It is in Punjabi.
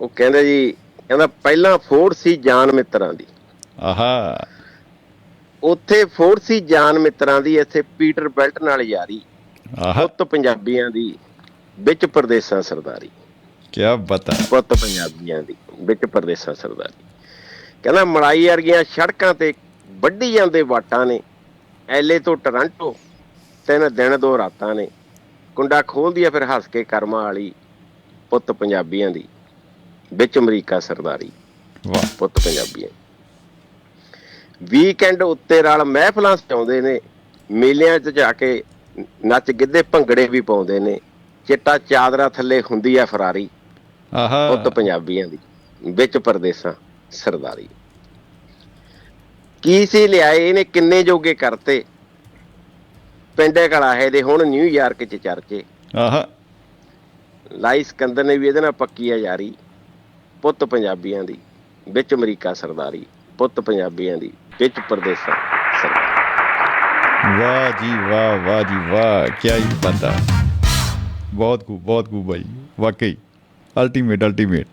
ਉਹ ਕਹਿੰਦੇ ਜੀ ਕਹਿੰਦਾ ਪਹਿਲਾਂ ਫੋੜ ਸੀ ਜਾਨ ਮਿੱਤਰਾਂ ਦੀ। ਆਹਾ। ਉੱਥੇ ਫੋੜ ਸੀ ਜਾਨ ਮਿੱਤਰਾਂ ਦੀ ਇੱਥੇ ਪੀਟਰ ਬੈਲਟ ਨਾਲ ਯਾਰੀ। ਆਹਾ। ਪੁੱਤ ਪੰਜਾਬੀਆਂ ਦੀ ਵਿੱਚ ਪਰਦੇਸਾਂ ਸਰਦਾਰੀ। ਕੀ ਬਤਾ। ਪੁੱਤ ਪੰਜਾਬੀਆਂ ਦੀ ਵਿੱਚ ਪਰਦੇਸਾਂ ਸਰਦਾਰੀ। ਕਹਿੰਦਾ ਮਲਾਈ ਵਰਗੀਆਂ ਸੜਕਾਂ ਤੇ ਵੱਢੀ ਜਾਂਦੇ ਵਾਟਾਂ ਨੇ। ਐਲੇ ਤੋਂ ਟੋਰਾਂਟੋ ਤਿੰਨ ਦਿਨ ਦੋ ਰਾਤਾਂ ਨੇ। ਕੁੰਡਾ ਖੋਲਦੀ ਆ ਫਿਰ ਹੱਸ ਕੇ ਕਰਮਾਂ ਵਾਲੀ ਪੁੱਤ ਪੰਜਾਬੀਆਂ ਦੀ। ਵਿੱਚ ਅਮਰੀਕਾ ਸਰਦਾਰੀ ਵਾਹ। ਪੁੱਤ ਪੰਜਾਬੀਆਂ ਵੀਕਐਂਡ ਉੱਤੇ ਰਲ ਮਹਿਫਲਾਂ ਸਜਾਉਂਦੇ ਨੇ ਮੇਲਿਆਂ 'ਚ ਜਾ ਕੇ ਨੱਚ ਗਿੱਧੇ ਭੰਗੜੇ ਵੀ ਪਾਉਂਦੇ ਨੇ ਚਿੱਟਾ ਚਾਦਰਾ ਥੱਲੇ ਹੁੰਦੀ ਆ ਫਰਾਰੀ ਆਹਾ। ਪੁੱਤ ਪੰਜਾਬੀਆਂ ਦੀ ਵਿੱਚ ਪਰਦੇਸਾਂ ਸਰਦਾਰੀ। ਕੀ ਸੀ ਲਿਆਏ ਇਹਨੇ ਕਿੰਨੇ ਜੋਗੇ ਕਰਤੇ? ਪਿੰਡੇ ਕਲਾਹੇ ਦੇ ਹੁਣ ਨਿਊਯਾਰਕ 'ਚ ਚਰਚੇ। ਆਹਾ। ਲਾਈ ਸਿਕੰਦਰ ਨੇ ਵੀ ਇਹਦੇ ਨਾਲ ਪੱਕੀ ਆ ਯਾਰੀ। ਪੁੱਤ ਪੰਜਾਬੀਆਂ ਦੀ, ਵਿੱਚ ਅਮਰੀਕਾ ਸਰਦਾਰੀ, ਪੁੱਤ ਪੰਜਾਬੀਆਂ ਦੀ, ਵਿੱਚ ਪਰਦੇਸਾਂ ਸਰਦਾਰੀ। ਵਾਹ ਜੀ ਵਾਹ ਵਾਹ ਜੀ ਵਾਹ ਕੀ ਹੀ ਬੰਦਾ ਬਹੁਤ ਖੂਬ ਬਹੁਤ ਖੂਬ ਭਾਈ ਵਾਕਈ ਅਲਟੀਮੇਟ ਅਲਟੀਮੇਟ